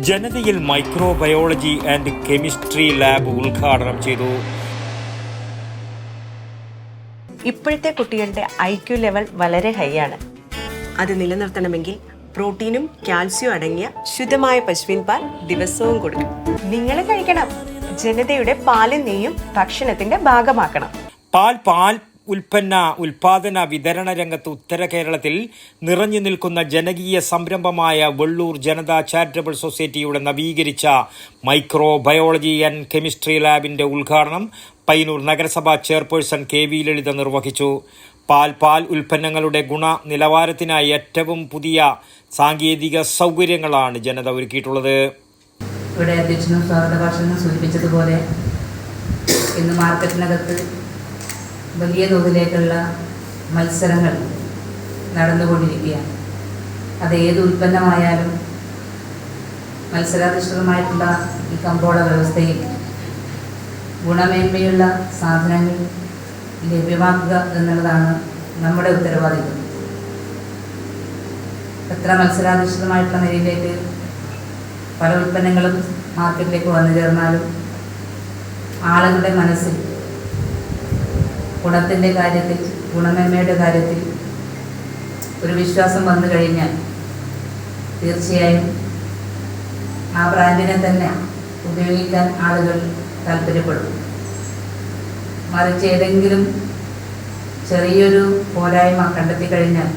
ജനതയിൽ microbiology and chemistry lab ഉദ്ഘാടനം ചെയ്തു. ഇപ്പോഴത്തെ കുട്ടികളുടെ ഐ ക്യു ലെവൽ വളരെ ഹൈ ആണ്. അത് നിലനിർത്തണമെങ്കിൽ പ്രോട്ടീനും കാൽസ്യവും അടങ്ങിയ ശുദ്ധമായ പശുവിൻ പാൽ ദിവസവും കൊടുക്കും നിങ്ങൾ കഴിക്കണം. ജനതയുടെ പാലും നെയ്യും ഭക്ഷണത്തിന്റെ ഭാഗമാക്കണം. പാൽ പാൽ ഉൽപ്പന്ന ഉൽപാദന വിതരണ രംഗത്ത് ഉത്തര കേരളത്തിൽ നിറഞ്ഞു നിൽക്കുന്ന ജനകീയ സംരംഭമായ വെള്ളൂർ ജനതാ ചാരിറ്റബിൾ സൊസൈറ്റിയുടെ നവീകരിച്ച മൈക്രോ ബയോളജി ആൻഡ് കെമിസ്ട്രി ലാബിന്റെ ഉദ്ഘാടനം പൈനൂർ നഗരസഭാ ചെയർപേഴ്സൺ കെ വി ലളിത നിർവഹിച്ചു. പാൽ പാൽ ഉൽപ്പന്നങ്ങളുടെ ഗുണ നിലവാരത്തിനായി ഏറ്റവും പുതിയ സാങ്കേതിക സൗകര്യങ്ങളാണ് ജനത ഒരുക്കിയിട്ടുള്ളത്. ഇവിടെ അധ്യക്ഷനും സ്വാഗത ഭാഷണം സൂചിപ്പിച്ചതുപോലെ ഇന്ന് മാർക്കറ്റിനകത്ത് വലിയ തോതിലേക്കുള്ള മത്സരങ്ങൾ നടന്നുകൊണ്ടിരിക്കുകയാണ്. അത് ഏത് ഉൽപ്പന്നമായാലും മത്സരാധിഷ്ഠിതമായിട്ടുള്ള ഈ കമ്പോള വ്യവസ്ഥയിൽ ഗുണമേന്മയുള്ള സാധനങ്ങൾ ലഭ്യമാക്കുക എന്നുള്ളതാണ് നമ്മുടെ ഉത്തരവാദിത്വം. എത്ര മത്സരാധിഷ്ഠിതമായിട്ടുള്ള നിലയിലേക്ക് പല ഉൽപ്പന്നങ്ങളും മാർക്കറ്റിലേക്ക് വന്നു ചേർന്നാലും ആളുകളുടെ മനസ്സിൽ ഗുണത്തിന്റെ കാര്യത്തിൽ ഗുണമേന്മയുടെ കാര്യത്തിൽ ഒരു വിശ്വാസം വന്നു കഴിഞ്ഞാൽ തീർച്ചയായും ആ ബ്രാൻഡിനെ തന്നെ ഉപയോഗിക്കാൻ ആളുകൾ താല്പര്യപ്പെടും. മറിച്ച് ഏതെങ്കിലും ചെറിയൊരു പോരായ്മ കണ്ടെത്തി കഴിഞ്ഞാൽ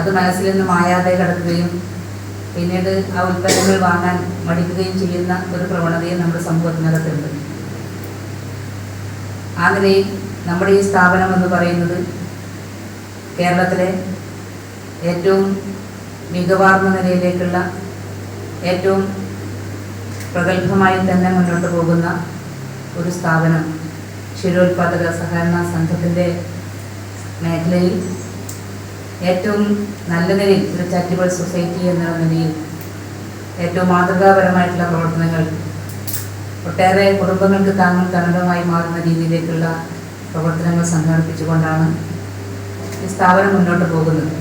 അത് മനസ്സിൽ നിന്ന് മായാതെ കിടക്കുകയും പിന്നീട് ആ ഉൽപ്പന്നങ്ങൾ വാങ്ങാൻ മടിക്കുകയും ചെയ്യുന്ന ഒരു പ്രവണതയും നമ്മുടെ സമൂഹത്തിനകത്തുണ്ട്. ആ നിലയിൽ നമ്മുടെ ഈ സ്ഥാപനം എന്ന് പറയുന്നത് കേരളത്തിലെ ഏറ്റവും മികവാർന്ന നിലയിലേക്കുള്ള ഏറ്റവും പ്രഗത്ഭമായി തന്നെ മുന്നോട്ട് പോകുന്ന ഒരു സ്ഥാപനം ക്ഷീരോത്പാദക സഹകരണ സംഘത്തിന്റെ മേഖലയിൽ ഏറ്റവും നല്ല നിലയിൽ ഒരു ചാരിറ്റബിൾ സൊസൈറ്റി എന്ന നിലയിൽ ഏറ്റവും മാതൃകാപരമായിട്ടുള്ള പ്രവർത്തനങ്ങൾ ഒട്ടേറെ കുടുംബങ്ങൾക്ക് താങ്കൾ തണലുമായി മാറുന്ന രീതിയിലേക്കുള്ള പ്രവർത്തനങ്ങൾ സംഘടിപ്പിച്ചുകൊണ്ടാണ് ഈ സ്ഥാപനം മുന്നോട്ട് പോകുന്നത്.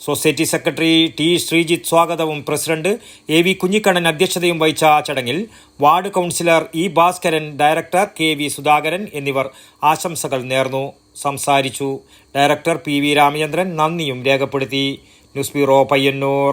സൊസൈറ്റി സെക്രട്ടറി ടി ശ്രീജിത്ത് സ്വാഗതവും പ്രസിഡന്റ് എ വി കുഞ്ഞിക്കണ്ണൻ അധ്യക്ഷതയും വഹിച്ച ചടങ്ങിൽ ward councillor E Bhaskaran director K V Sudhakaran എന്നിവർ ആശംസകൾ നേർന്നു. സംസാരിച്ചു. ഡയറക്ടർ പി വി രാമചന്ദ്രൻ നന്ദിയും രേഖപ്പെടുത്തി. News bureau Payyanur.